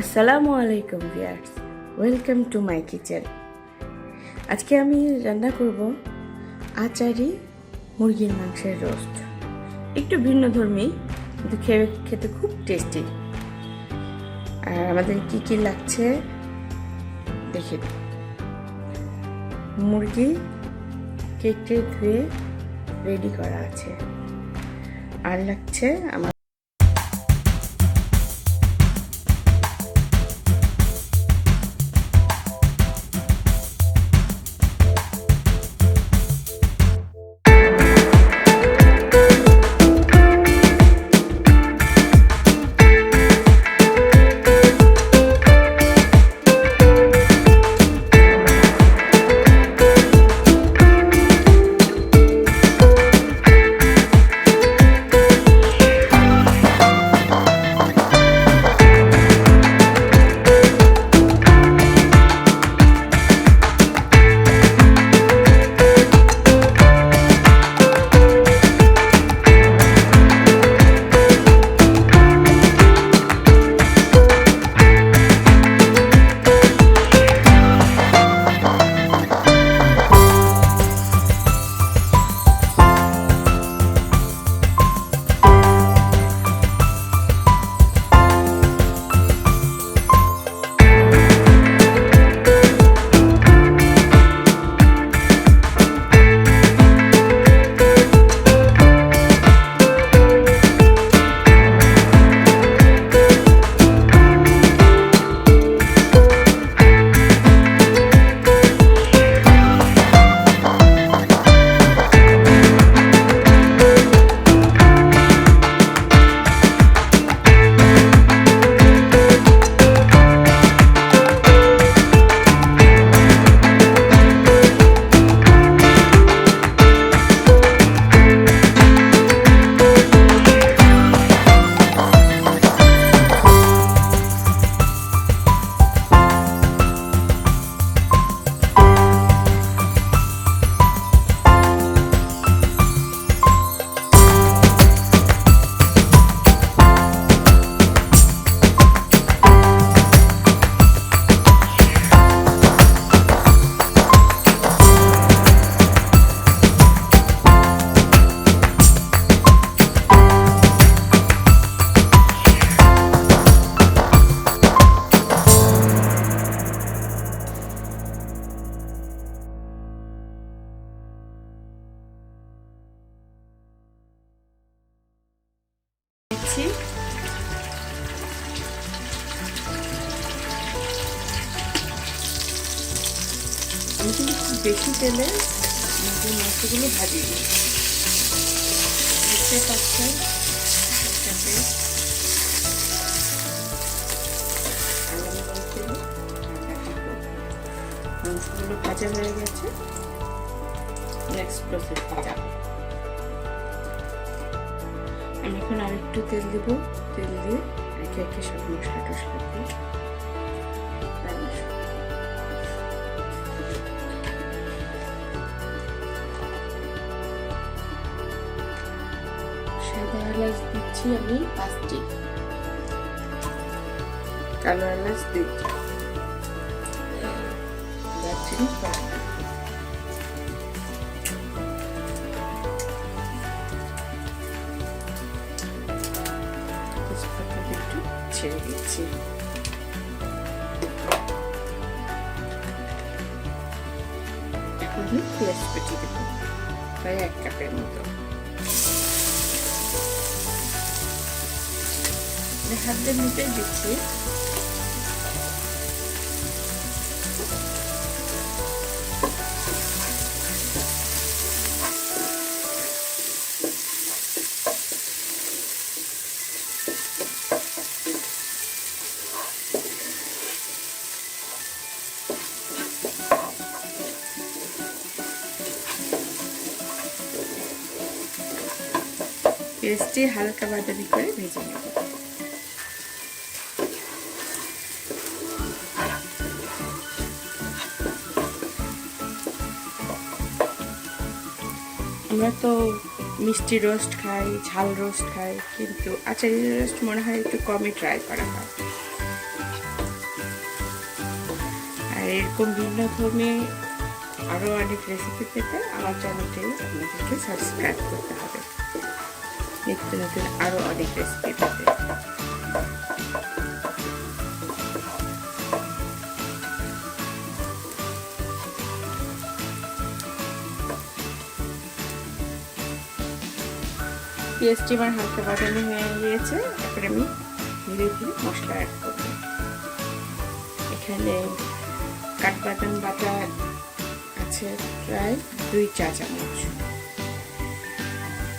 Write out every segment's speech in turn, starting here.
আসসালামু আলাইকুম viewers welcome to my kitchen আজকে আমি রান্না করব আচারি মুরগির মাংসের রোস্ট। একটু ভিন্ন ধর্মী, কিন্তু খেয়ে খেতে খুব টেস্টি আর আমাদের কি কি লাগছে, দেখে। মুরগি, কেটে ধুয়ে রেডি করা আছে। আর লাগছে আমার তেলে মুরগির মাংসগুলো ভাজিয়ে দিই। বুঝতে পারছেন যাতে মাংসগুলো ভাজা হয়ে গেছে। নেক্সট প্রসেসে যাব। আমি এখন আরেকটু তেল দেব। তেল দিয়ে একে একে সব মশলা টসলা দিয়ে দিচ্ছি আমি পাঁচটি। কালো এলাচ দিচ্ছি দারচিনি তেজপাতাটা একটু ছেড়ে দিচ্ছি। এখন পেঁয়াজ পেটি দেবো। প্রায় এক কাপের মতো। হাতের নিচে দিচ্ছি। পেস্টটি হালকা বাদামি করে ভেজে নেব। আমরা তো মিষ্টি রোস্ট খাই, ঝাল রোস্ট খাই, কিন্তু আচারি রোস্ট মনে হয় একটু কমই ট্রাই করা হয়। আর এরকম ভিন্ন ধর্মে আরও অনেক রেসিপি পেতে আমার চ্যানেলটি আপনাদেরকে সাবস্ক্রাইব করতে হবে। নিত্য নতুন আরও অনেক রেসিপি পেতে। পেঁয়াজটি আমার হালকা বাদামি হয়ে গিয়েছে। এখন আমি ধীরে ধীরে মশলা অ্যাড করব। এখানে কাঠবাদাম বাটা আছে প্রায় দুই চা চামচ।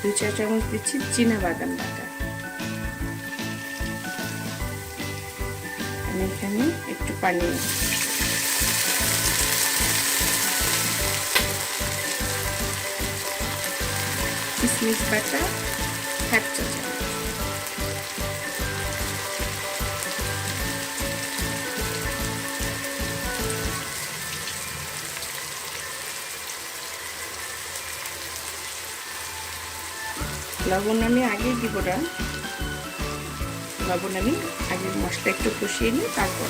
দুই চা চামচ দিচ্ছি চীনা বাদাম বাটা। আমি এখানে একটু পানি কিশমিশ বাটা চামচ লবণ আমি আগেই দিব না। লবণ আমি আগে মশলা একটু কষিয়ে নিই তারপর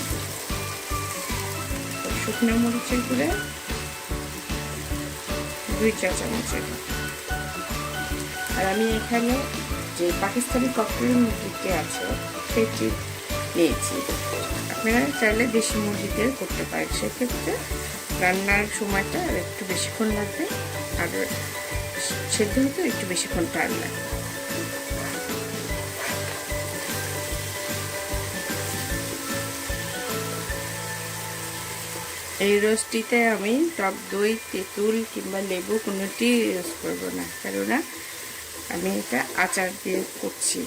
শুকনো মরিচের গুঁড়ে, দুই চা চামচের আর আমি এখানে যে পাকিস্তানি ককটেল মুরগিটি আছে, সেটি নিয়েছি। আপনারা চাইলে দেশি মুরগিতে করতে পারেন। সেক্ষেত্রে রান্নার সময়টা একটু বেশিক্ষণ লাগবে, আর সেদ্ধ হতে একটু বেশিক্ষণ টাইম লাগে এই রোস্টিতে আমি টক দই, তেঁতুল কিংবা লেবু কোনোটি ইউজ করব না, কেননা আমি এটা আচার দিয়ে করছি।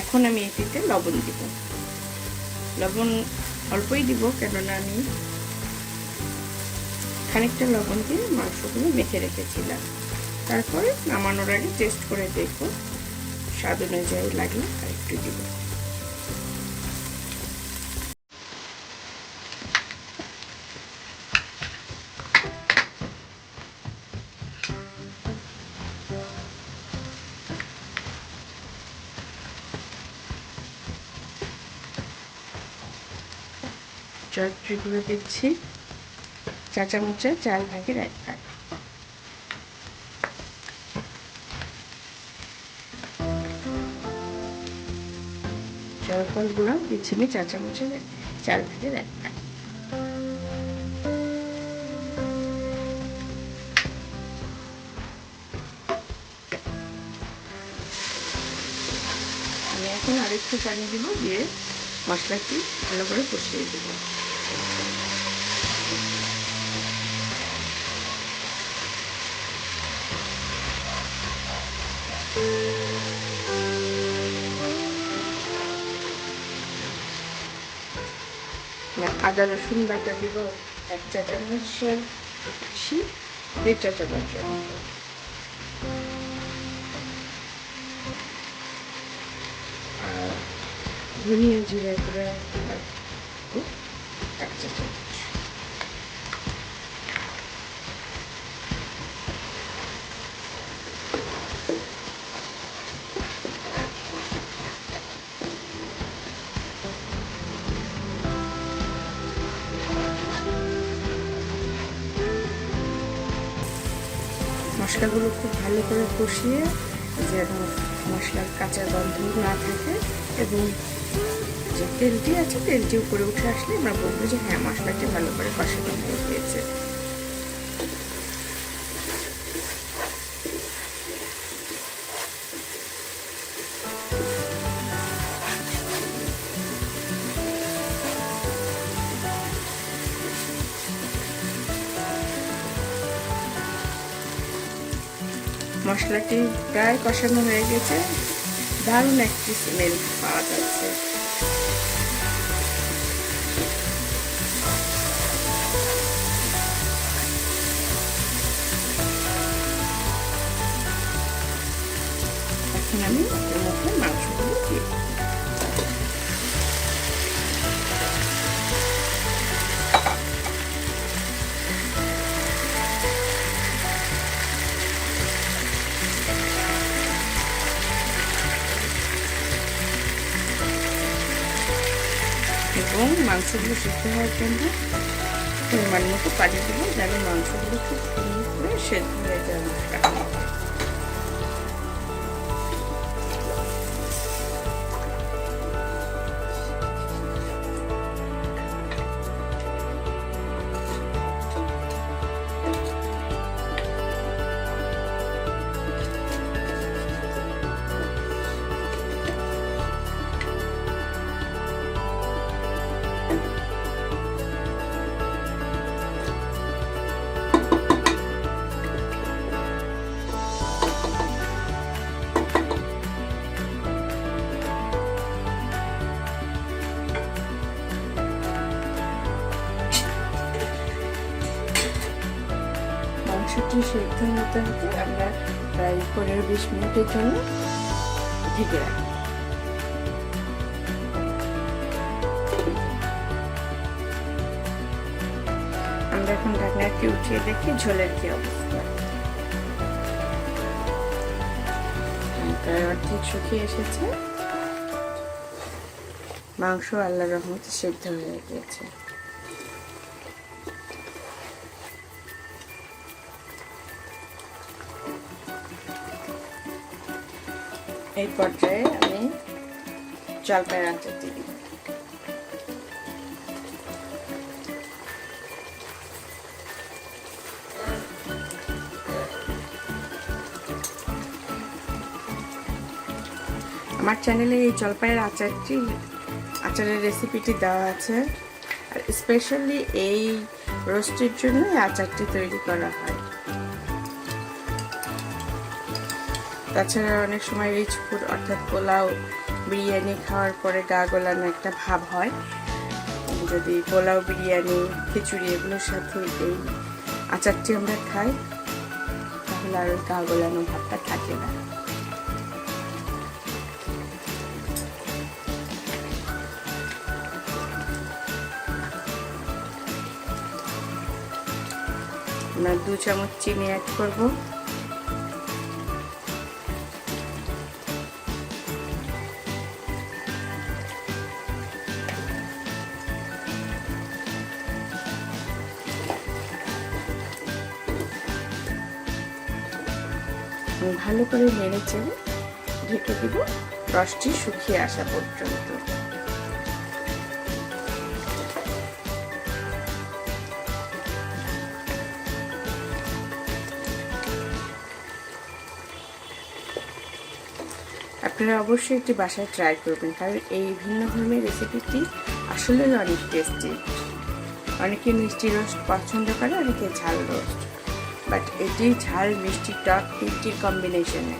এখন আমি এটিতে লবণ দিব। লবণ অল্পই দিব, কেননা আমি খানিকটা লবণ দিয়ে মাংসগুলো মেখে রেখেছিলাম। তারপরে নামানোর আগে টেস্ট করে দেখব। স্বাদ অনুযায়ী লাগলে আর একটু দিব। চটচড়িগুলো দিচ্ছি। চা চামচে চার ভাগের এক ভাগ। জয়ফল গুঁড়ো দিচ্ছি চাচামুচে চামচের চার আমি এখন আরেকটু পানি দিব, দিয়ে মশলাটি ভালো করে কষিয়ে দেবো। আদা রসুন বাটা দিব, এক চা চামচের বেশি, দেড় চা চামচের ধনিয়া জিরা গুঁড়া এক চা চামচ। মশলাগুলো খুব ভালো করে কষিয়ে যেন মশলার কাঁচা গন্ধ না থাকে এবং যে তেলটি আছে, তেলটি উপরে উঠে আসলে আমরা বলব যে হ্যাঁ মশলাটি ভালো করে কষানো হয়ে গিয়েছে। মশলাটি প্রায় কষানো হয়ে গেছে। দারুণ একটি স্মেল পাওয়া যাচ্ছে। এখন আমি এবং মাংসগুলো সিদ্ধ হওয়ার জন্য পরিমাণ মতো পানি দেবো যেন মাংসগুলো খুব সুন্দর করে সেদ্ধ হয়ে যায়। মাংসটি সেদ্ধ হতে হতে আমরা প্রায় পনেরো বিশ মিনিটের জন্য ঢেকে রাখি আমরা এখন ঢাকনাটি উঠিয়ে দেখি ঝোলের কি অবস্থা। অর্ধেক শুকিয়ে এসেছে। মাংস আল্লাহ রহমতে সেদ্ধ হয়ে গিয়েছে। এই পর্যায়ে আমি জলপাইয়ের আচারটি দিব আমার চ্যানেলে এই জলপাইয়ের আচারটি, আচারের রেসিপিটি দেওয়া আছে। আর স্পেশালি এই রোস্টের জন্য এই আচারটি তৈরি করা হয়। তাছাড়া অনেক সময় রিচ ফুড অর্থাৎ পোলাও, বিরিয়ানি খাওয়ার পরে গা গোলানো একটা ভাব হয়। যদি পোলাও, বিরিয়ানি, খিচুড়ি এগুলোর সাথে এই আচারটি আমরা খাই, তাহলে আর গা গোলানো ভাবটা থাকে না। আমরা দু চামচ চিনি অ্যাড করব। ভালো করে নেড়ে চেড়ে ঢেকে দিব রসটি শুকিয়ে আসা পর্যন্ত। আপনারা অবশ্যই একটি বাসায় ট্রাই করবেন, কারণ এই ভিন্ন ধর্মের রেসিপিটি আসলে অনেক টেস্টি অনেকে মিষ্টি রোস্ট পছন্দ করে, অনেকে ঝাল রোস্ট বাট এটি ঝাল, মিষ্টি, টক তিনটির কম্বিনেশনে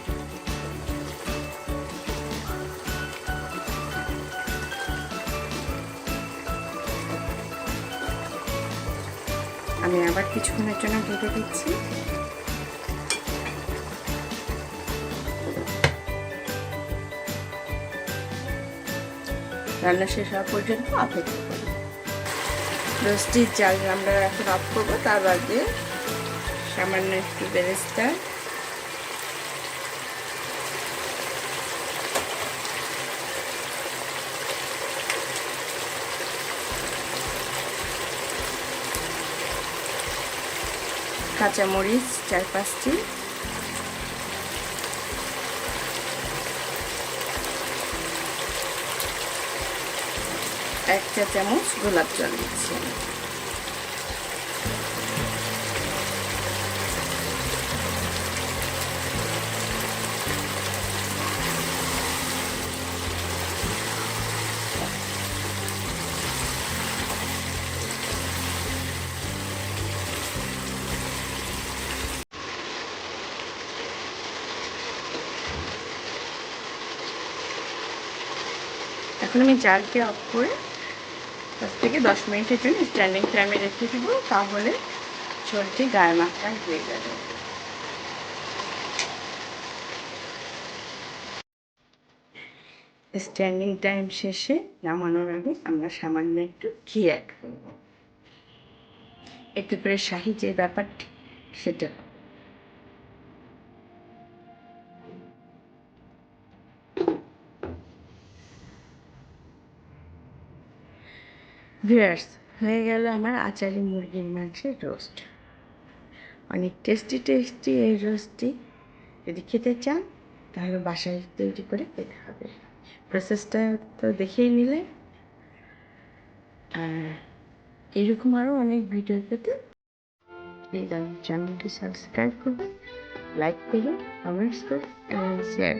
আমি আবার কিছুক্ষণের জন্য ঢেকে দিচ্ছি। রান্না শেষ হওয়া পর্যন্ত অপেক্ষা করি রোস্টির চাল আমরা এখন অফ করব, তার বাদে সামান্য একটু বেরেস্তা। কাঁচামরিচ চার পাঁচটি। এক চা চামচ গোলাপ জল দিচ্ছি এখন আমি জালকে অফ করে দশ থেকে দশ মিনিটের জন্য স্ট্যান্ডিং টাইমে রেখে দেবো, তাহলে ঝোলটি গায়ে মাখা হয়ে যাবে। স্ট্যান্ডিং টাইম শেষে নামানোর আগে আমরা সামান্য একটু ঘি অ্যাড করব। একটু করে শাহি যে ব্যাপারটি, সেটা ভিউয়ার্স, হয়ে গেল আমার আচারি মুরগির মাংসের রোস্ট অনেক টেস্টি টেস্টি এই রোস্টটি যদি খেতে চান, তাহলে বাসায় তৈরি করে খেতে হবে। প্রসেসটা তো দেখেই নিলে। আর এরকম আরও অনেক ভিডিও পেতে প্লিজ আমার চ্যানেলটি সাবস্ক্রাইব করবেন লাইক করবেন কমেন্টস করবেন এবং শেয়ার